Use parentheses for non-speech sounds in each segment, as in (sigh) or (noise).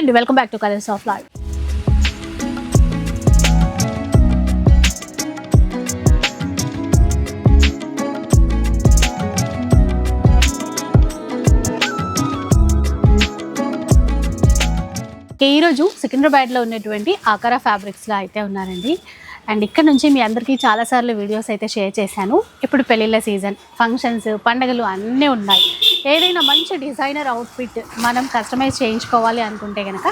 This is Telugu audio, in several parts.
And welcome back to colours of life. ఈరోజు సికింద్రాబాద్లో ఉన్నటువంటి ఆకార ఫ్యాబ్రిక్స్లో అయితే ఉన్నారండి. అండ్ ఇక్కడ నుంచి మీ అందరికీ చాలాసార్లు వీడియోస్ అయితే షేర్ చేశాను. ఇప్పుడు పెళ్ళిళ్ళ సీజన్ ఫంక్షన్స్ పండగలు అన్నీ ఉన్నాయి. ఏదైనా మంచి డిజైనర్ అవుట్ఫిట్ మనం కస్టమైజ్ చేయించుకోవాలి అనుకుంటే కనుక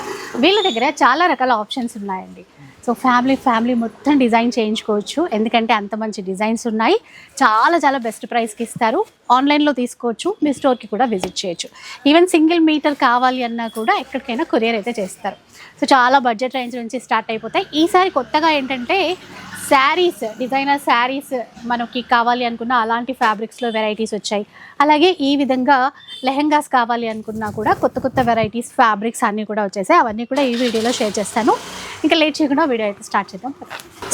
వీళ్ళ దగ్గర చాలా రకాల ఆప్షన్స్ ఉన్నాయండి. సో ఫ్యామిలీ ఫ్యామిలీ మొత్తం డిజైన్ చేయించుకోవచ్చు. ఎందుకంటే అంత మంచి డిజైన్స్ ఉన్నాయి. చాలా చాలా బెస్ట్ ప్రైస్కి ఇస్తారు. ఆన్లైన్లో తీసుకోవచ్చు. మీ స్టోర్కి కూడా విజిట్ చేయొచ్చు. ఈవెన్ సింగిల్ మీటర్ కావాలి అన్నా కూడా ఎక్కడికైనా కొరియర్ అయితే చేస్తారు. సో చాలా బడ్జెట్ రేంజ్ నుంచి స్టార్ట్ అయిపోతాయి. ఈసారి కొత్తగా ఏంటంటే శారీస్ డిజైనర్ శారీస్ మనకి కావాలి అనుకున్న అలాంటి ఫ్యాబ్రిక్స్లో వెరైటీస్ వచ్చాయి. అలాగే ఈ విధంగా లెహెంగాస్ కావాలి అనుకున్నా కూడా కొత్త కొత్త వెరైటీస్ ఫ్యాబ్రిక్స్ అన్నీ కూడా వచ్చేసాయి. అవన్నీ కూడా ఈ వీడియోలో షేర్ చేస్తాను. ఇంకా లేట్ చేయకుండా వీడియో అయితే స్టార్ట్ చేద్దాం.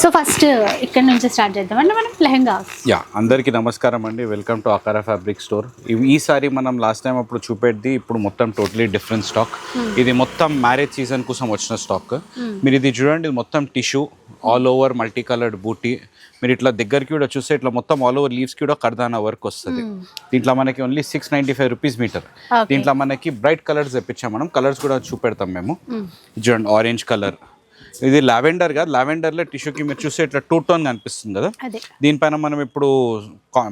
సో ఫస్ట్ ఇక్కడ నుంచి స్టార్ట్ చేద్దాం. అంటే మనం లెహెంగా యా అందరికీ నమస్కారం అండి. Welcome to Akara fabric store. ఈసారి మనం లాస్ట్ టైం అప్పుడు చూపెట్టి ఇప్పుడు మొత్తం టోటలీ డిఫరెంట్ స్టాక్. ఇది మొత్తం మ్యారేజ్ సీజన్ కోసం వచ్చిన స్టాక్. మీరు ఇది చూడండి ఇది మొత్తం tissue. All over multi coloured బూటీ మీరు ఇట్లా దగ్గరికి కూడా చూస్తే ఇట్లా మొత్తం ఆల్ ఓవర్ లీవ్స్కి కూడా కర్దానా వర్క్ వస్తుంది. దీంట్లో మనకి only six ninety five rupees metre. దీంట్లో మనకి బ్రైట్ కలర్స్ తెప్పించాం మనం. కలర్స్ కూడా చూపెడతాం మేము. చూడండి ఆరెంజ్ కలర్ ఇది లావెండర్ కాదు. లావెండర్లో టిష్యూకి మీరు చూస్తే ఇట్లా టూ టోన్ కనిపిస్తుంది కదా? దీనిపైన మనం ఇప్పుడు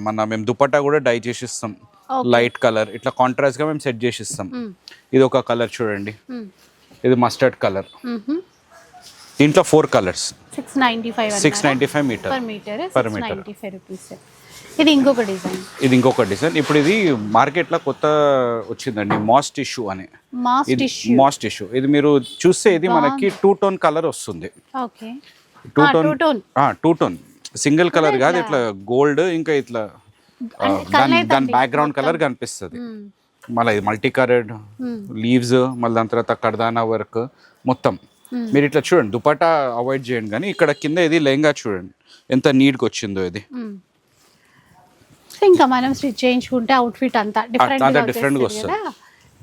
మన మేము దుపట్టా కూడా డై చేసి ఇస్తాం లైట్ కలర్ ఇట్లా కాంట్రాస్ట్గా మేము సెట్ చేసి ఇస్తాం ఇది ఒక కలర్ చూడండి. ఇది మస్టర్డ్ కలర్ దీంట్లో four colours. Six ninety five six ninety five metre per metre rupees ఇది ఇంకొక డిజైన్ ఇది ఇంకొక డిజైన్ ఇప్పుడు ఇది మార్కెట్లో కొత్త వచ్చిందండి మాస్ టిష్యూ అని. మాస్ ఇది టిష్యూ మాస్ టిష్యూ ఇది మీరు చూస్తే ఇది మనకి టూ టోన్ కలర్ వస్తుంది. Two tone. Two tone single colour కాదు ఇట్లా గోల్డ్ ఇంకా ఇట్లా దాని దాని బ్యాక్గ్రౌండ్ కలర్ కనిపిస్తుంది. మళ్ళీ ఇది మల్టీ కలర్డ్ లీవ్స్ మళ్ళీ దాని తర్వాత కర్దానా వర్క్ మొత్తం. మీరు ఇట్లా చూడండి దుపట్టా అవాయిడ్ చేయండి కానీ ఇక్కడ కింద ఇది లెహంగా చూడండి ఎంత నీట్గా వచ్చిందో ఇది. ఇంకా మనం స్టిచ్ చేయించుకుంటే అవుట్ఫిట్ అంతా డిఫరెంట్ అంతా different గా కదా.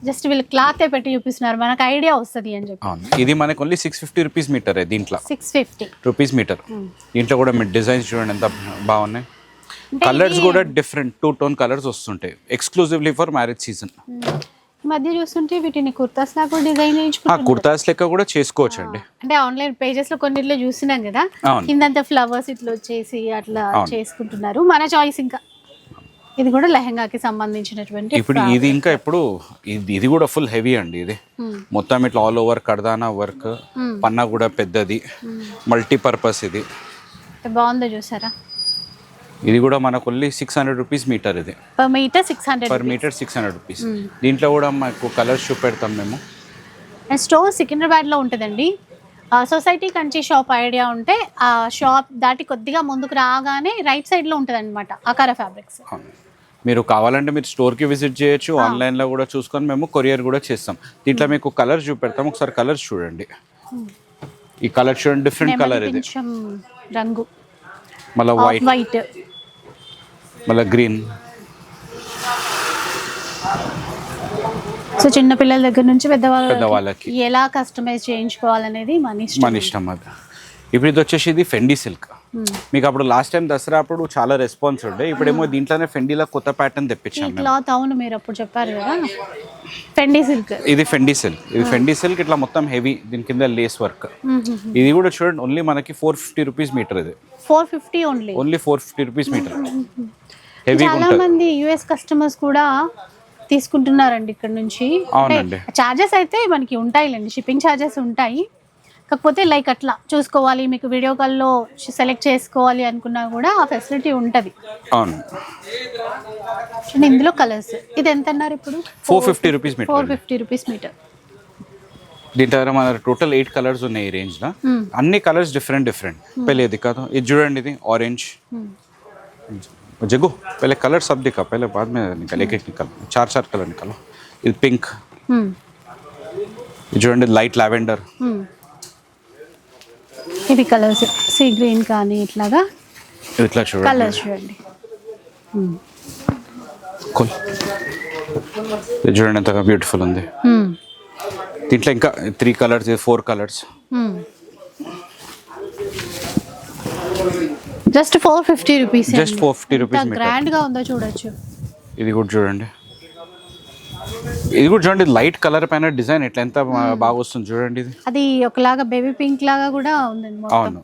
జస్ట్ వీళ్ళు క్లాత్ పెట్టి చూపిస్తున్నారు మనకు ఐడియా వస్తుంది అని చెప్పి. ఇది మనకు only six fifty rupees metre దీంట్లో. సిక్స్ ఫిఫ్టీ రూపీస్ మీటర్ దీంట్లో కూడా మీరు డిజైన్స్ చూడండి ఎంత బాగున్నాయి. కలర్స్ కూడా డిఫరెంట్ టూ టోన్ కలర్స్ వస్తుంటాయి. ఎక్స్క్లూజివ్లీ ఫర్ మ్యారేజ్ సీజన్ ఈ మధ్య చూస్తుంటే వీటిని కుర్తాస్ లాగా డిజైన్ ఆ చేయించుకుంటున్నారు. కుర్తాస్ లెక్క కూడా చేసుకోవచ్చు అండి అంటే ఆన్లైన్ పేజెస్లో కొన్నిట్లో చూస్తున్నాం కదా. కిందంతా ఫ్లవర్స్ ఇట్లా వచ్చేసి అట్లా చేసుకుంటున్నారు. మన చాయిస్ ఇంకా. ఇది కూడా లెహంగాకి సంబంధించినటువంటి ఇప్పుడు ఇది ఇంకా ఇప్పుడు ఇది ఇది కూడా ఫుల్ హెవీ అండి ఇది. మొత్తం ఇట్లా ఆల్ ఓవర్ కర్దానా వర్క్ పన్నా కూడా పెద్దది. మల్టీపర్పస్ ఇది. బాగుందో చూసారా? ఇది కూడా మనకు only six hundred rupees metre ఇది. Per metre six hundred per metre six hundred rupees దీంట్లో కూడా మాకు కలర్స్ చూపెడతాం మేము. స్టోర్ సికింద్రాబాద్లో ఉంటుందండి. సొసైటీ కంచి షాప్ ఐడియా ఉంటే ఆ షాప్ దాటి కొద్దిగా ముందుకు రాగానే రైట్ సైడ్లో ఉంటుంది అనమాట అకార ఫ్యాబ్రిక్స్. మీరు కావాలంటే మీరు స్టోర్కి విజిట్ చేయొచ్చు ఆన్లైన్లో కూడా చూసుకొని మేము కొరియర్ కూడా చేస్తాం. దీంట్లో మీకు కలర్స్ చూపెడతాం ఒకసారి కలర్స్ చూడండి. ఈ కలర్ చూడండి డిఫరెంట్ కలర్ ఇది. రంగు. మళ్ళీ వైట్ వైట్ మళ్ళీ గ్రీన్. సో చిన్న పిల్లల దగ్గర నుంచి పెద్దవాళ్ళ పెద్దవాళ్ళకి. ఎలా కస్టమైజ్ చేయించుకోవాలనేది మన ఇష్టం. మన ఇష్టం అది. ఇప్పుడు ఇది వచ్చేసి ఇది ఫెండీ సిల్క్ మీకు అప్పుడు లాస్ట్ టైం దసరా అప్పుడు చాలా రెస్పాన్స్ ఉండే. ఇప్పుడేమో దీంట్లోనే ఫెండీలో కొత్త ప్యాటర్న్ ఈ తెప్పించాం మేము. క్లాత్ అవును మీరు అప్పుడు చెప్పారు కదా. ఫెండీ సిల్క్ ఇది ఫెండీ సిల్క్ ఇది ఫెండీ సిల్క్ ఇట్లా మొత్తం హెవీ దీని కింద లేస్ వర్క్ ఇది కూడా చూడండి ఓన్లీ మనకి ఫోర్ ఫిఫ్టీ రూపీస్ మీటర్ ఇది. Four fifty only only four fifty rupees metre చాలా మంది యుఎస్ కస్టమర్స్ కూడా తీసుకుంటున్నారండి ఇక్కడ నుంచి. చార్జెస్ అయితే మనకి ఉంటాయిలేండి షిప్పింగ్ చార్జెస్ ఉంటాయి. కాకపోతే లైక్ అట్లా చూసుకోవాలి మీకు వీడియో కాల్లో సెలెక్ట్ చేసుకోవాలి అనుకున్నా కూడా ఆ ఫెసిలిటీ ఉంటుంది. అవును. ఇందులో కలర్స్ ఇది ఎంత అన్నారు ఇప్పుడు four fifty rupees metre four fifty rupees metre దీని దగ్గర మన టోటల్ ఎయిట్ కలర్స్ ఉన్నాయి ఈ రేంజ్లో. Hmm. అన్ని కలర్స్ డిఫరెంట్ డిఫరెంట్ పెళ్ళి కాదు? ఇది చూడండి ఇది ఆరెంజ్ जगो पहले कलर सब दिखा पहले बाद में निकल एक एक निकल चार चार कलर निकालो ఇది పింక్ ఇది చూడండి లైట్ లావెండర్ ఇది కలర్స్ సీ గ్రీన్ కానీ ఇట్లాగా ఇట్లా చూడండి కలర్స్ చూడండి Cool. ఇది చూడండి ఎంత బ్యూటిఫుల్ ఉంది Hmm. దీంట్లో ఇంకా three colours four colours Just four fifty rupees Just 450 rupees meter. గ్రాండ్గా ఉందో చూడొచ్చు. ఇది కూడా చూడండి. ఇది కూడా చూడండి లైట్ కలర్ పైన డిజైన్ ఎట్లా ఎంత బా- బాగా వస్తుంది చూడండి ఇది. అది ఒకలాగా బేబీ పింక్ లాగా కూడా ఉందండి మొత్తం. అవును.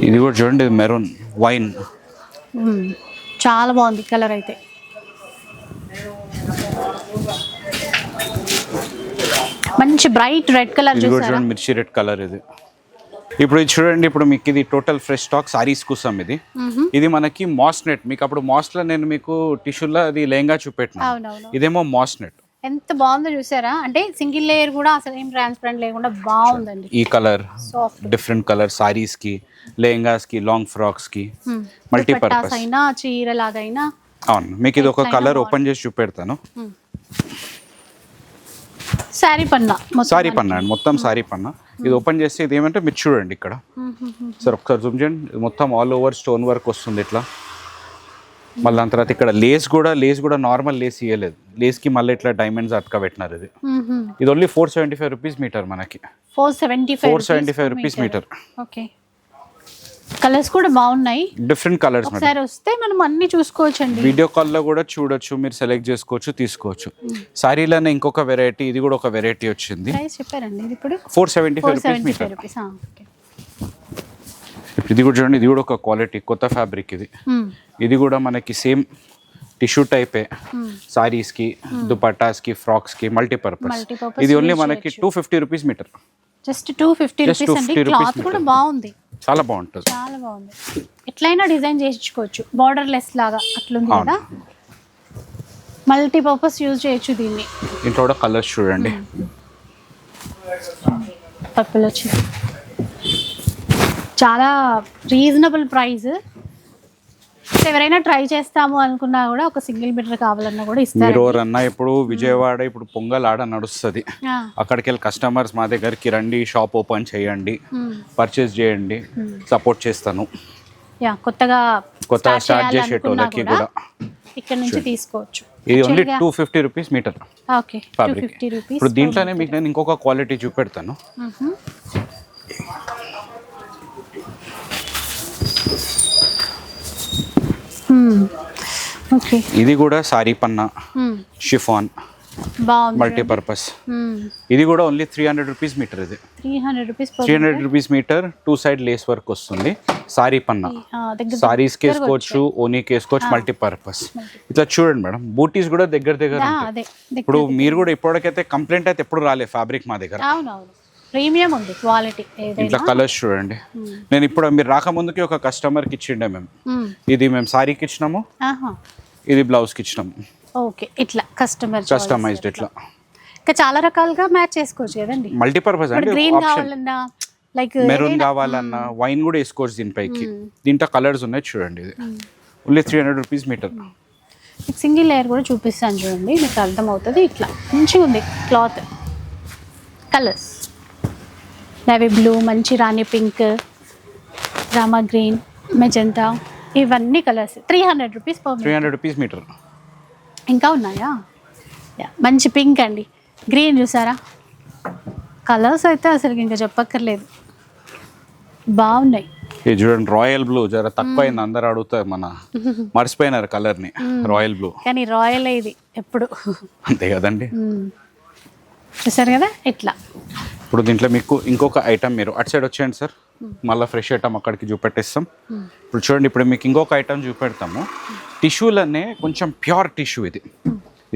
ఇది కూడా చూడండి మెరూన్ వైన్ మ్మ్. చాలా బాగుంది కలర్ అయితే. మంచి బ్రైట్ రెడ్ కలర్ చూడండి మిర్చి రెడ్ కలర్ ఇది. ఇప్పుడు ఇది చూడండి ఇప్పుడు మీకు ఇది టోటల్ ఫ్రెష్ స్టాక్ సారీస్ కోసం ఇది. ఇది మనకి మాస్ నెట్ మీకు అప్పుడు మాస్లో నేను మీకు టిష్యూలో అది లెహంగా చూపెట్టిన. ఇదేమో మాస్ నెట్ ఎంత బాగుందో చూసారా? అంటే సింగిల్ లేయర్ కూడా అసలు ఏం ట్రాన్స్పరెంట్ లేకుండా బాగుందండి. ఈ కలర్ డిఫరెంట్ కలర్ సారీస్కి లెహంగాస్కి లాంగ్ ఫ్రాక్స్కి మల్టీపర్పస్ అయినా చీర లాగైనా అవును మీకు ఇది ఒక కలర్ ఓపెన్ చేసి చూపెడతాను. శారీ పన్నా సారీ పన్నా అండి మొత్తం సారీ పన్నా. ఇది ఓపెన్ చేస్తే ఇది ఏమంటే మీరు చూడండి ఇక్కడ. సార్ ఒకసారి జూమ్ చేయండి. ఇది మొత్తం ఆల్ ఓవర్ స్టోన్ వర్క్ వస్తుంది ఇట్లా. మళ్ళీ దాని తర్వాత ఇక్కడ లేస్ కూడా లేస్ కూడా నార్మల్ లేస్ ఇవ్వలేదు లేస్కి మళ్ళీ ఇట్లా డైమండ్స్ అతక పెట్టినారు ఇది ఇది only four seventy five rupees metre మనకి four seventy four seventy five rupees metre okay colours కూడా బాగున్నాయి. డిఫరెంట్ కలర్స్ ఒకసారి వస్తే మనం అన్ని చూసుకోవచ్చు అండి వీడియో కాల్లో కూడా చూడొచ్చు మీరు సెలెక్ట్ చేసుకోవచ్చు తీసుకోవచ్చు. సారీలోనే ఇంకొక వెరైటీ ఇది కూడా ఒక వెరైటీ వచ్చింది. చెప్పారండి ఇది ఇప్పుడు ఫోర్ సెవెంటీ ఫైవ్ రూపీస్ ఇది కూడా చూడండి ఇది కూడా ఒక క్వాలిటీ కొత్త ఫ్యాబ్రిక్ ఇది. ఇది కూడా మనకి సేమ్ టిష్యూ టైపే సారీస్కి దుపట్టాస్కి ఫ్రాక్స్కి మల్టీపర్పస్ ఇది ఓన్లీ మనకి two fifty rupees metre just two fifty rupees అండి. 250 rupees క్లాత్ కూడా బాగుంది. చాలా బాగుంటుంది. చాలా బాగుంది. ఎట్లయినా డిజైన్ చేయించుకోవచ్చు. బార్డర్ లెస్ లాగా అట్లుంది. కదా. మల్టీపర్పస్ యూజ్ చేయొచ్చు దీన్ని. దీంట్లో కూడా కలర్స్ చూడండి. పర్పుల్ వచ్చింది. చాలా రీజనబుల్ ప్రైస్ ఎవరైనా ట్రై చేస్తాము అనుకున్నా కూడా ఒక సింగిల్ మీటర్ కావాలన్నా కూడా మీరు ఇస్తారు ఎవరన్నా ఇప్పుడు విజయవాడ ఇప్పుడు పొంగల్ ఆడ నడుస్తుంది. అక్కడికి వెళ్ళి కస్టమర్స్ మా దగ్గరికి రండి షాప్ ఓపెన్ చేయండి. పర్చేస్ చేయండి సపోర్ట్ చేస్తాను. యా కొత్తగా కొత్తగా స్టార్ట్ చేసేటోళ్ళకి కూడా ఇక్కడ నుంచి తీసుకోవచ్చు. ఇది only two fifty rupees metre okay fabric ఇప్పుడు దీంట్లోనే మీకు నేను ఇంకొక క్వాలిటీ చూపెడతాను. ఇది కూడా సారీ పన్నా. షిఫాన్. బాగుంది. మల్టీపర్పస్ ఇది కూడా only three hundred rupees metre ఇది. Three hundred rupees three hundred rupees metre two side lace work వస్తుంది. సారీ పన్నా. సారీస్ వేసుకోవచ్చు ఓనీకి వేసుకోవచ్చు మల్టీపర్పస్ ఇట్లా చూడండి మేడం బూటీస్ కూడా దగ్గర దగ్గర ఇప్పుడు మీరు కూడా ఇప్పటికైతే కంప్లైంట్ అయితే ఎప్పుడు రాలే ఫ్యాబ్రిక్ మా దగ్గర. ప్రీమియం ఉంది క్వాలిటీ ఇట్లా కలర్స్ చూడండి. నేను ఇప్పుడు మీరు రాకముందుకి ఒక కస్టమర్కి ఇచ్చిండే మేము. ఇది మేము సారీకి ఇచ్చినాము ఆహా. ఇది బ్లౌజ్కి ఇచ్చినాము. ఓకే ఇట్లా కస్టమర్ కస్టమైజ్డ్ ఇట్లా. ఇంకా చాలా రకాలుగా మ్యాచ్ చేసుకోవచ్చు కదండి. మల్టీపర్పస్ అండి గ్రీన్ కావాలన్నా లైక్ మెరూన్ కావాలన్నా వైన్ కూడా వేసుకోవచ్చు దీనిపైకి దీంట్లో కలర్స్ ఉన్నాయి చూడండి ఇది. Only three hundred rupees metre single layer కూడా చూపిస్తాను చూడండి మీకు అర్థమవుతుంది. ఇట్లా మంచిగా ఉంది క్లాత్ కలర్స్ నేవీ బ్లూ మంచి రాణి పింక్ రామా గ్రీన్ మెజంతా ఇవన్నీ colours three hundred rupees per three hundred rupees metre ఇంకా ఉన్నాయా? మంచి పింక్ అండి. గ్రీన్ చూసారా? కలర్స్ అయితే అసలు ఇంకా చెప్పక్కర్లేదు. బాగున్నాయి. ఇది చూడండి రాయల్ బ్లూ జర తక్కువ అయింది అందరు అడుగుతారు మన మర్చిపోయినారు కలర్ని. రాయల్ బ్లూ కానీ రాయల్ ఇది ఎప్పుడు. అంతే కదండి. మ్మ్. చూసారు కదా? ఇట్లా. ఇప్పుడు దీంట్లో మీకు ఇంకొక ఐటమ్ మీరు అటు సైడ్ వచ్చేయండి సార్. మళ్ళీ ఫ్రెష్ ఐటమ్ అక్కడికి చూపెట్టేస్తాం. ఇప్పుడు చూడండి ఇప్పుడు మీకు ఇంకొక ఐటమ్ చూపెడతాము. టిష్యూలనే కొంచెం ప్యూర్ టిష్యూ ఇది.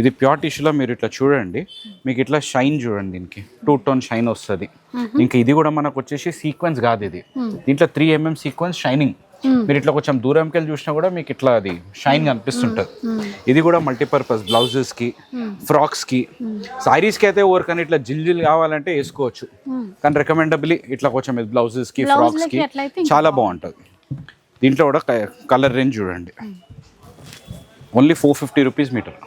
ఇది ప్యూర్ టిష్యూలో మీరు ఇట్లా చూడండి. మీకు ఇట్లా షైన్ చూడండి దీనికి. టూ టోన్ షైన్ వస్తుంది. ఇంకా ఇది కూడా మనకు వచ్చేసి సీక్వెన్స్ కాదు ఇది. దీంట్లో త్రీ ఎంఎం సీక్వెన్స్ షైనింగ్ మీరు ఇట్లా కొంచెం దూరంకి వెళ్ళి చూసినా కూడా మీకు ఇట్లా అది షైన్ కనిపిస్తుంటుంది ఇది కూడా మల్టీపర్పస్ బ్లౌజెస్కి ఫ్రాక్స్కి. సారీస్కి అయితే ఎవరికైనా ఇట్లా జిల్ జిల్ కావాలంటే వేసుకోవచ్చు. కానీ రికమెండబుల్లీ ఇట్లా కొంచెం బ్లౌజెస్కి ఫ్రాక్స్కి చాలా బాగుంటుంది. దీంట్లో కూడా కలర్ రేంజ్ చూడండి. Only four fifty rupees metre.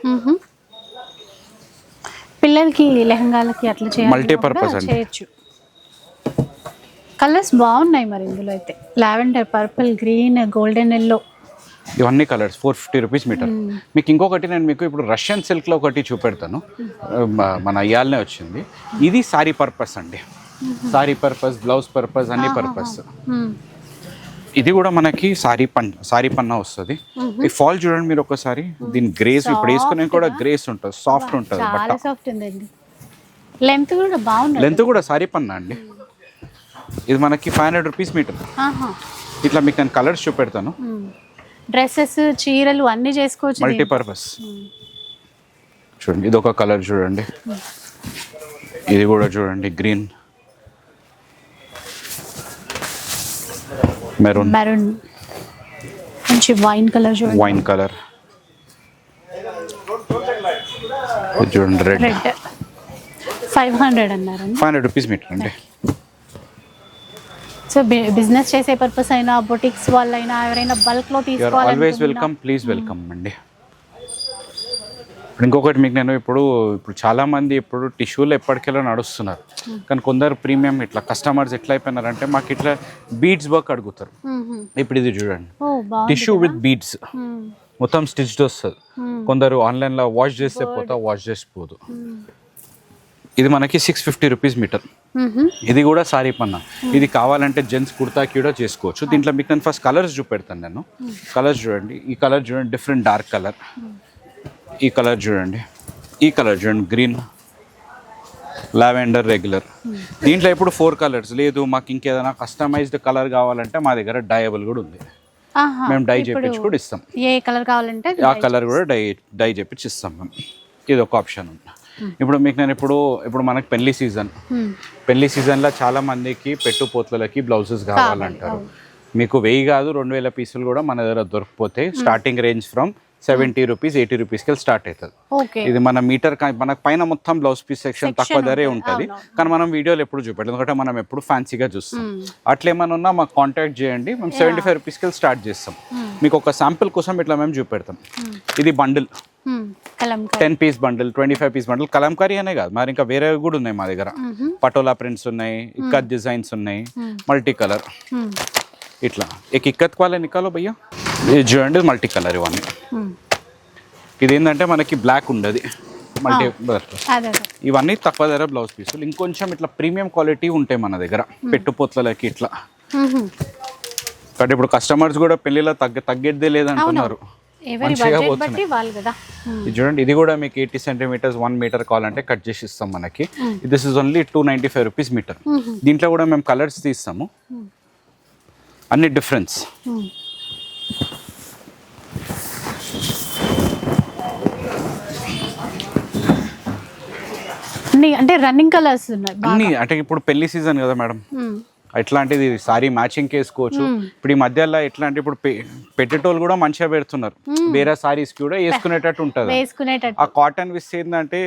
పిల్లలకి లెహంగాలకి అట్లా Multi-purpose అండి. కలర్స్ బాగున్నాయి మరి ఇందులో అయితే. Lavender purple green golden yellow. ఇవన్నీ colours four fifty rupees metre. మీకు ఇంకొకటి నేను మీకు ఇప్పుడు రష్యన్ సిల్క్లో ఒకటి చూపెడతాను. మన అయ్యాలనే వచ్చింది. ఇది సారీ పర్పస్ అండి. సారీ పర్పస్ బ్లౌజ్ పర్పస్ అన్ని పర్పస్. ఇది కూడా మనకి సారీ పన్ సారీ పన్నా వస్తుంది. ఈ ఫాల్ చూడండి మీరు ఒకసారి. దీని గ్రేస్ ఇప్పుడు వేసుకునే కూడా గ్రేస్ ఉంటుంది. సాఫ్ట్ ఉంటుంది లెంత్ కూడా బాగుంది. లెంత్ కూడా సారీ పన్నా అండి. ఇది మనకి ఫైవ్ హండ్రెడ్ రూపీస్ మీటర్ ఇట్లా మీకు నేను కలర్స్ చూపెడతాను. డ్రెస్సెస్ చీరలు అన్ని చేసుకోవచ్చు. మల్టీపర్పస్ చూడండి ఇది ఒక కలర్ చూడండి ఇది కూడా చూడండి గ్రీన్ మెరూన్ మెరూన్ మంచి వైన్ కలర్ చూడండి. వైన్ కలర్ చూడండి రెడ్ రెడ్ ఫైవ్ హండ్రెడ్ అన్నారండి. ఫైవ్ హండ్రెడ్ రూపీస్ మీటర్ అండి. సో బిజినెస్ చేసే పర్పస్ అయినా బొటిక్స్ వాళ్ళైనా ఎవరైనా బల్క్లో you're always welcome please welcome అండి. ఇంకొకటి మీకు నేను ఇప్పుడు ఇప్పుడు చాలా మంది ఇప్పుడు టిష్యూలు ఎప్పటికెళ్ళో నడుస్తున్నారు. కానీ కొందరు ప్రీమియం ఇట్లా కస్టమర్స్ ఎట్లా అయిపోయినారంటే మాకు ఇట్లా బీడ్స్ వర్క్ అడుగుతారు. ఇప్పుడు ఇది చూడండి. Tissue with beads. మొత్తం స్టిచ్డ్ వస్తుంది. కొందరు ఆన్లైన్లో వాష్ చేస్తే పోతా వాష్ చేసి పోదు. ఇది మనకి సిక్స్ ఫిఫ్టీ రూపీస్ మీటర్. ఇది కూడా సారీ పన్నా. ఇది కావాలంటే జెంట్స్ కుర్తాకి కూడా చేసుకోవచ్చు. దీంట్లో మీకు నేను ఫస్ట్ కలర్స్ చూపెడతాను నేను. కలర్స్ చూడండి. ఈ కలర్ చూడండి డిఫరెంట్ డార్క్ కలర్ ఈ కలర్ చూడండి. ఈ కలర్ చూడండి గ్రీన్ లావెండర్ రెగ్యులర్ దీంట్లో ఇప్పుడు ఫోర్ కలర్స్ లేదు మాకు ఇంకేదైనా కస్టమైజ్డ్ కలర్ కావాలంటే మా దగ్గర డయబుల్ కూడా ఉంది. మేము డై చేపించి కూడా ఇస్తాం. ఏ కలర్ కావాలంటే ఆ కలర్ కూడా డై డై చేపించి ఇస్తాం మేము. ఇది ఒక ఆప్షన్ ఉంది. ఇప్పుడు మీకు నేను ఇప్పుడు ఇప్పుడు మనకి పెళ్ళి సీజన్. పెళ్ళి సీజన్లో చాలా మందికి పెట్టుపోతలకి బ్లౌజెస్ కావాలంటారు. మీకు వెయ్యి కాదు రెండు వేల పీసులు కూడా మన దగ్గర దొరికిపోతే starting range from seventy rupees eighty రూపీస్కి స్టార్ట్ అవుతుంది. ఇది మన మీటర్ మనకు పైన మొత్తం బ్లౌజ్ పీస్ సెక్షన్ తక్కువ ధరే ఉంటుంది. కానీ మనం వీడియోలు ఎప్పుడు చూపెట్టాలి ఎందుకంటే మనం ఎప్పుడు ఫ్యాన్సీగా చూస్తాం. అట్లేమన్నా ఉన్నా మాకు కాంటాక్ట్ చేయండి. మేము సెవెంటీ ఫైవ్ రూపీస్కి స్టార్ట్ చేస్తాం. మీకు ఒక శాంపిల్ కోసం ఇట్లా మేము చూపెడతాం. ఇది bundle. Ten piece bundle twenty five piece bundle. Kalamkari అనే కాదు. మరి ఇంకా వేరే కూడా ఉన్నాయి మా దగ్గర. పటోలా ప్రింట్స్ ఉన్నాయి ఇక్కత్ డిజైన్స్ ఉన్నాయి. Multi colour. ఇట్లా. एक ఇక్కత్ వాలే నికాలో భయ్యా? ఇది చూడండి మల్టీ కలర్ ఇవన్నీ. ఇది ఏంటంటే మనకి బ్లాక్ ఉండదు. మల్టీ ఇవన్నీ తక్కువ ధర బ్లౌజ్ పీసులు. ఇంకొంచెం ఇట్లా ప్రీమియం క్వాలిటీ ఉంటాయి మన దగ్గర. పెట్టుపోతలకి ఇట్లా. కాబట్టి ఇప్పుడు కస్టమర్స్ కూడా పెళ్ళిలో తగ్గ తగ్గేదే లేదంటున్నారు. వాళ్ళు చూడండి ఇది కూడా మీకు ఎయిటీ సెంటీమీటర్స్ వన్ మీటర్ కావాలంటే కట్ చేసి ఇస్తాం మనకి. This is only two ninety five rupees metre దీంట్లో కూడా మేము కలర్స్ తీస్తాము. అన్ని డిఫరెన్స్ అంటే రన్నింగ్ కలర్స్ ఉన్నాయి. అన్ని అంటే ఇప్పుడు పెళ్ళి సీజన్ కదా మేడం. ఎట్లాంటిది సారీ మ్యాచింగ్ వేసుకోవచ్చు ఇప్పుడు ఈ మధ్యలో ఎట్లా అంటే ఇప్పుడు పెట్టేటోళ్ళు కూడా మంచిగా పెడుతున్నారు. వేరే సారీస్ కూడా వేసుకునేటట్టు ఉంటుంది. ఆ కాటన్ విస్ ఏంటంటే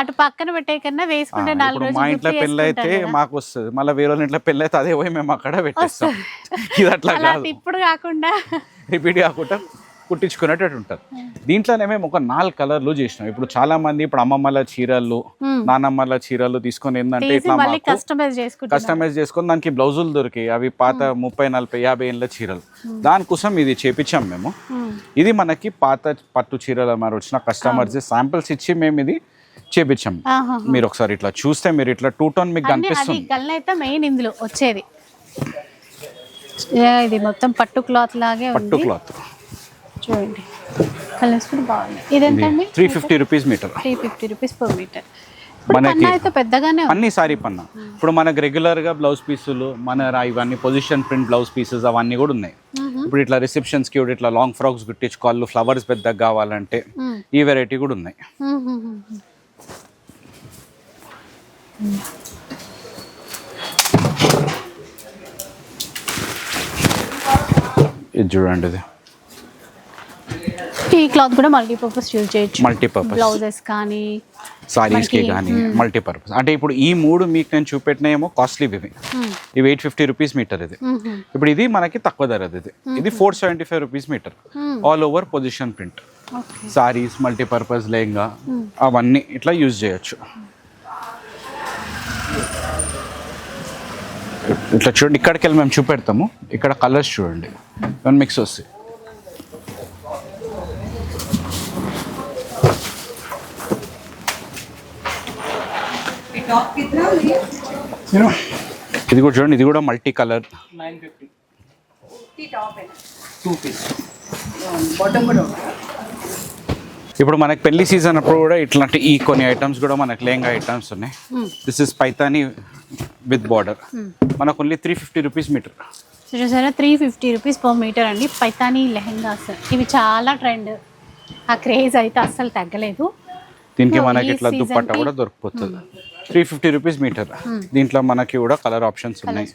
అటు పక్కన పెట్టే కన్నా వేసుకుంటే మా ఇంట్లో పెళ్ళి అయితే. మాకు వస్తుంది. మళ్ళీ వేరే ఇంట్లో పెళ్ళి అయితే అదే పోయి మేము అక్కడ పెట్టేస్తాం. (laughs) ఇది అట్లా కాదు. ఇప్పుడు కాకుండా రిపీట్ కాకుండా కుట్టించుకునేటట్టు ఉంటుంది దీంట్లోనే మేము ఒక నాలుగు కలర్లు చేసినాం. ఇప్పుడు చాలా మంది ఇప్పుడు అమ్మమ్మల చీరలు నానమ్మల చీరలు తీసుకొని ఏంటంటే ఇట్లా కస్టమైజ్ చేసుకొని దానికి బ్లౌజులు దొరికాయి. అవి పాత ముప్పై నలభై యాభై ఏళ్ళ చీరలు. దానికోసం ఇది చేపించాం మేము. ఇది మనకి పాత పట్టు చీరల మరి వచ్చిన కస్టమర్స్ శాంపిల్స్ ఇచ్చి మేము ఇది చేపించాం. మీరు ఒకసారి ఇట్లా చూస్తే మీరు ఇట్లా టూ టోన్ మీకు కనిపిస్తుంది. మెయిన్ ఇందులో వచ్చేది. ఇది మొత్తం పట్టు క్లాత్ లాగే పట్టు క్లాత్ చూడండి. కలర్స్ కూడా బాగున్నాయి. ఇదెంతండి three fifty rupees metre three fifty rupees per metre మనకి- అయితే పెద్దగానే అన్ని సారీ పన్నా. ఇప్పుడు మనకు రెగ్యులర్గా బ్లౌజ్ పీసులు మన ఇవన్నీ పొజిషన్ ప్రింట్ బ్లౌజ్ పీసెస్ అవన్నీ కూడా ఉన్నాయి. ఇప్పుడు ఇట్లా రిసెప్షన్స్కి ఇట్లా లాంగ్ ఫ్రాక్స్ కుట్టించుకోవాలి ఫ్లవర్స్ పెద్దగా కావాలంటే. ఈ వెరైటీ కూడా ఉన్నాయి. ఇది చూడండి ఇది. ఈ క్లాత్ కూడా మల్టీపర్పస్ యూజ్ చేయొచ్చు. మల్టీపర్పస్. బ్లౌజెస్ కానీ సారీస్కి మనకి, కానీ మల్టీపర్పస్. అంటే ఇప్పుడు ఈ మూడు మీకు నేను చూపెట్టినేమో కాస్ట్లీ ఇవి. ఇవి ఎయిట్ ఫిఫ్టీ రూపీస్ మీటర్ ఇది. ఇప్పుడు ఇది మనకి తక్కువ ధరది ఇది. ఇది four seventy five rupees metre all over position print okay. Saris multipurpose lehenga అవన్నీ ఇట్లా యూజ్ చేయొచ్చు. ఇట్లా చూడండి ఇక్కడికి వెళ్ళి మేము చూపెడతాము. ఇక్కడ కలర్స్ చూడండి. మిక్స్ వస్తాయి. ఇది కూడా చూడండి ఇది కూడా మల్టీ కలర్ ఇప్పుడు మనకి పెళ్ళి సీజన్ అప్పుడు కూడా ఇట్లాంటి ఈ కొన్ని ఐటమ్స్ కూడా మనకి లేంగా ఐటమ్స్ ఉన్నాయి. This is Paithani with border మనకు only three fifty rupees metre చూసారా three fifty rupees per metre అండి. పైతాని లెహెంగా ఇవి చాలా ట్రెండ్ ఆ క్రేజ్ అయితే అస్సలు తగ్గలేదు. దీనికి మనకి ఇట్లా దుప్పట్ట కూడా దొరికిపోతుంది త్రీ ఫిఫ్టీ రూపీస్ మీటర్. దీంట్లో మనకి కూడా కలర్ ఆప్షన్స్ ఉన్నాయి.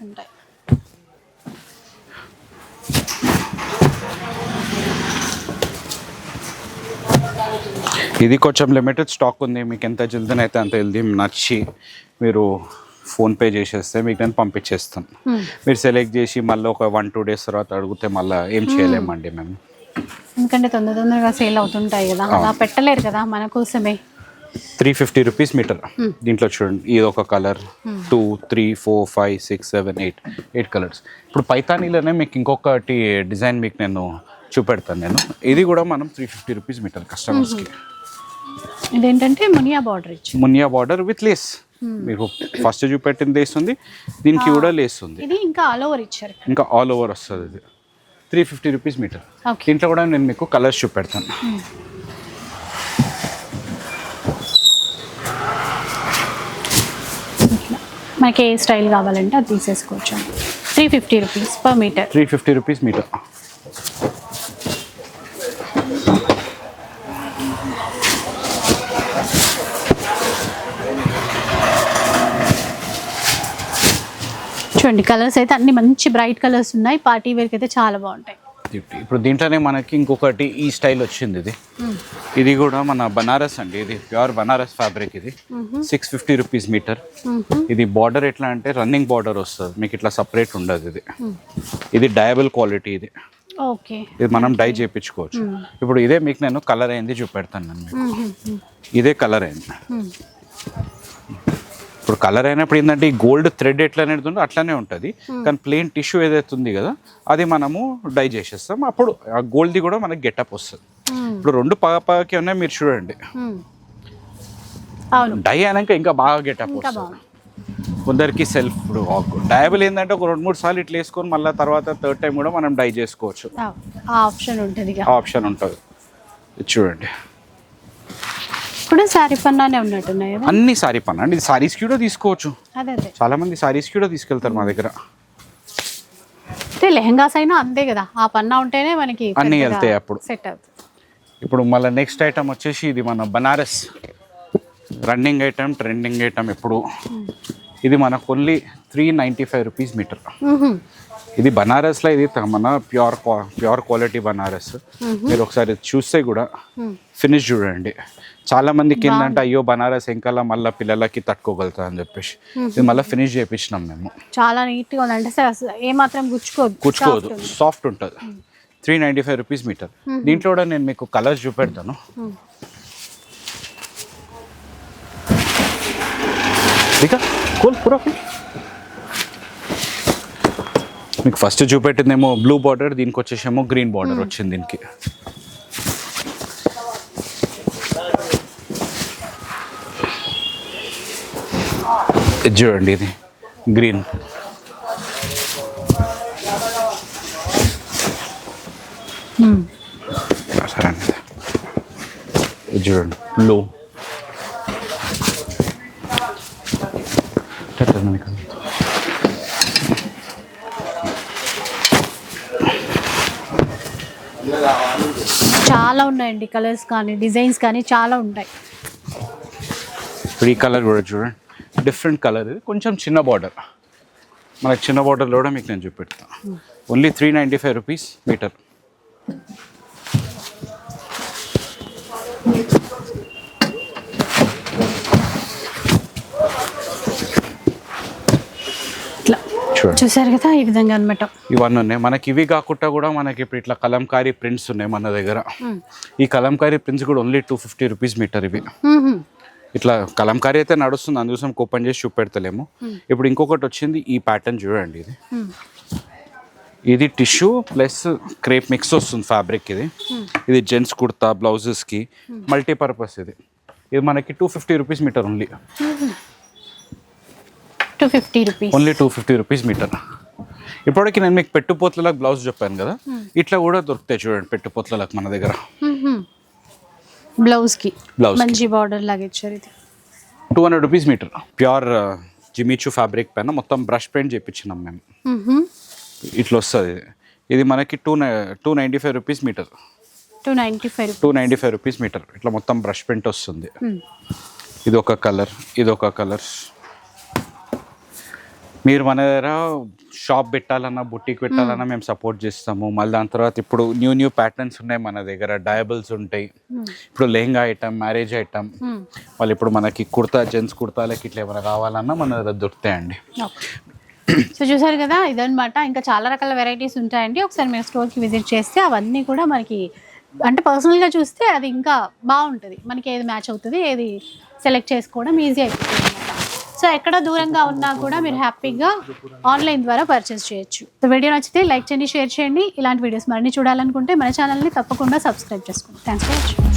ఇది కొంచెం లిమిటెడ్ స్టాక్ ఉంది. మీకు ఎంత జల్దీ అయితే అంత జల్దీ నచ్చి మీరు ఫోన్పే చేసేస్తే మీకు నేను పంపించేస్తాను. మీరు సెలెక్ట్ చేసి మళ్ళీ ఒక వన్ టూ డేస్ తర్వాత అడిగితే మళ్ళీ ఏం చేయలేమండి మేము. ఎందుకంటే తొందర తొందరగా సేల్ అవుతుంటాయి కదా. అలా పెట్టలేరు కదా మన కోసమే. Three fifty rupees metre. దీంట్లో చూడండి ఇది ఒక colour. Two three four five six seven eight eight colours. ఇప్పుడు పైతానీలోనే మీకు ఇంకొకటి డిజైన్ మీకు నేను చూపెడతాను నేను. ఇది కూడా మనం త్రీ ఫిఫ్టీ రూపీస్ మీటర్ కస్టమర్స్కి. ఇదేంటంటే మునియా బార్డర్ ఇచ్చి మునియా బార్డర్ విత్ లేస్. మీకు ఫస్ట్ చూపెట్టిన లేస్ ఉంది దీనికి కూడా లేస్ ఉంది. ఇది ఇంకా ఆల్ ఓవర్ ఇచ్చారు ఇంకా ఆల్ ఓవర్ వస్తుంది ఇది. Three fifty rupees metre. దీంట్లో కూడా నేను మీకు కలర్స్ చూపెడతాను. మనకి ఏ స్టైల్ కావాలంటే అది తీసేసుకోవచ్చు. Three fifty rupees per metre. Three fifty rupees metre. చూడండి కలర్స్ అయితే అన్ని మంచి బ్రైట్ కలర్స్ ఉన్నాయి. పార్టీ వేర్కి అయితే చాలా బాగుంటాయి. ఇప్పుడు దీంట్లోనే మనకి ఇంకొకటి ఈ స్టైల్ వచ్చింది ఇది. ఇది కూడా మన బనారస్ అండి. ఇది ప్యూర్ బనారస్ ఫ్యాబ్రిక్ ఇది. సిక్స్ ఫిఫ్టీ రూపీస్ మీటర్ ఇది బార్డర్ ఎట్లా అంటే రన్నింగ్ బార్డర్ వస్తుంది. మీకు ఇట్లా సపరేట్ ఉండదు ఇది. ఇది డయబుల్ క్వాలిటీ ఇది. ఓకే. ఇది మనం డై చేయించుకోవచ్చు ఇప్పుడు ఇదే మీకు నేను కలర్ అయింది చూపెడతాను నేను ఇదే కలర్ అయింది. ఇప్పుడు కలర్ అయినప్పుడు ఏంటంటే ఈ గోల్డ్ థ్రెడ్ ఎట్లా అనేది ఉందో అట్లానే ఉంటుంది. కానీ ప్లెయిన్ టిష్యూ ఏదైతే ఉంది కదా అది మనము డై చేసేస్తాం. అప్పుడు ఆ గోల్డ్ది కూడా మనకి గెటప్ వస్తుంది. ఇప్పుడు రెండు పగపగకి ఉన్నాయి మీరు చూడండి. అవును. డై అయినాక ఇంకా బాగా గెటప్ వస్తుంది. కొందరికి సెల్ఫ్ ఇప్పుడు డయబుల్ ఏంటంటే ఒక రెండు మూడు సార్లు ఇట్లా వేసుకొని మళ్ళీ తర్వాత థర్డ్ టైం కూడా మనం డై చేసుకోవచ్చు. ఆప్షన్ ఉంటుంది ఆప్షన్ ఉంటుంది. చూడండి. ఇప్పుడు శారీ పన్నానే ఉన్నట్టున్నాయి అన్ని సారీ పని అండి ఇది సారీస్కి కూడా తీసుకోవచ్చు. అదే అదే. చాలా మంది సారీస్కి కూడా తీసుకెళ్తారు మా దగ్గర. అంటే లెహంగాస్ అయినా అంతే కదా. ఆ పన్నా ఉంటేనే మనకి అన్నీ వెళ్తాయి అప్పుడు. సెట్ అవుతుంది. ఇప్పుడు మళ్ళీ నెక్స్ట్ ఐటమ్ వచ్చేసి ఇది మన Banaras. Running item trending item ఎప్పుడు. ఇది మనకు only three ninety five rupees metre. ఇది బనారస్లో ఇది మన ప్యూర్ ప్యూర్ క్వాలిటీ బనారస్. మీరు ఒకసారి చూస్తే కూడా ఫినిష్ చూడండి. చాలా మందికి ఏంటంటే అయ్యో బనారస్ ఇంకా మళ్ళీ పిల్లలకి తట్టుకోగలుగుతా అని చెప్పేసి. ఇది మళ్ళీ ఫినిష్ చేయించినాం మేము. చాలా నీట్గా ఉంది అంటే అసలు ఏమాత్రం గుచ్చుకోదు. ఉంది. సాఫ్ట్ ఉంటుంది. Three ninety five rupees metre దీంట్లో కూడా నేను మీకు కలర్స్ చూపెడతాను. ఇక కూల్ పూరా cool. మీకు ఫస్ట్ చూపెట్టిందేమో బ్లూ బార్డర్ దీనికి వచ్చేసేమో గ్రీన్ బార్డర్ వచ్చింది దీనికి. ఇది చూడండి ఇది గ్రీన్. సరే అండి ఇది చూడండి బ్లూ చాలా ఉన్నాయండి కలర్స్ కానీ డిజైన్స్ కానీ చాలా ఉంటాయి. ఇప్పుడు ఈ కలర్ కూడా చూడండి డిఫరెంట్ కలర్. ఇది కొంచెం చిన్న బార్డర్. మనకి చిన్న బార్డర్లో కూడా మీకు నేను చూపెడతాను only three ninety five rupees metre. చూసారు కదా ఈ విధంగా అనమాట ఇవన్నీ ఉన్నాయి. మనకి ఇవి కాకుండా కూడా మనకి ఇప్పుడు ఇట్లా కలంకారీ ప్రింట్స్ ఉన్నాయి మన దగ్గర. ఈ కలంకారీ ప్రింట్స్ కూడా only two fifty rupees metre ఇవి. ఇట్లా కలంకారీ అయితే నడుస్తుంది. అందుకోసం ఓపెన్ చేసి చూపెడతలేము. ఇప్పుడు ఇంకొకటి వచ్చింది ఈ ప్యాటర్న్ చూడండి ఇది. ఇది టిష్యూ ప్లస్ క్రేప్ మిక్స్ వస్తుంది ఫ్యాబ్రిక్ ఇది. ఇది జెంట్స్ కుర్తా బ్లౌజెస్కి మల్టీపర్పస్ ఇది. ఇది మనకి two fifty rupees metre only two fifty rupees only two fifty rupees metre ఇప్పటికి నేను మీకు పెట్టుపోతలకు బ్లౌజ్ చెప్పాను కదా. ఇట్లా కూడా దొరుకుతాయి చూడండి పెట్టుపోతలకు మన దగ్గర. బ్లౌజ్కి. కి. మంచి బార్డర్ లాగా ఇచ్చారు ఇది. Two hundred rupees metre pure Jimmy Choo fabric పైన మొత్తం బ్రష్ పెయింట్ చేయించినాం మేము. ఇట్లా వస్తుంది. ఇది మనకి two two ninety five rupees metre two ninety five two ninety five rupees metre ఇట్లా మొత్తం బ్రష్ పెయింట్ వస్తుంది. ఇది ఒక కలర్ ఇది ఒక కలర్ మీరు మన దగ్గర షాప్ పెట్టాలన్నా బుట్టికి పెట్టాలన్నా మేము సపోర్ట్ చేస్తాము. మళ్ళీ దాని తర్వాత ఇప్పుడు న్యూ న్యూ ప్యాటర్న్స్ ఉన్నాయి మన దగ్గర. డయబుల్స్ ఉంటాయి. ఇప్పుడు లెహంగా ఐటమ్ మ్యారేజ్ ఐటమ్ వాళ్ళు ఇప్పుడు మనకి కుర్తా జెంట్స్ కుర్తాలకి ఇట్లా ఏమైనా కావాలన్నా మన దగ్గర దొరుకుతాయండి. సో చూసారు కదా ఇదన్నమాట. ఇంకా చాలా రకాల వెరైటీస్ ఉంటాయండి. ఒకసారి మీరు స్టోర్కి విజిట్ చేస్తే అవన్నీ కూడా మనకి అంటే పర్సనల్గా చూస్తే అది ఇంకా బాగుంటుంది. మనకి ఏది మ్యాచ్ అవుతుంది ఏది సెలెక్ట్ చేసుకోవడం ఈజీ అయిపోతుంది. సో ఎక్కడ దూరంగా ఉన్నా కూడా మీరు హ్యాపీగా ఆన్లైన్ ద్వారా పర్చేస్ చేయొచ్చు. సో వీడియో నచ్చితే లైక్ చేయండి షేర్ చేయండి. ఇలాంటి వీడియోస్ మరిన్ని చూడాలనుకుంటే మన ఛానల్ని తప్పకుండా సబ్స్క్రైబ్ చేసుకోండి. Thanks for watching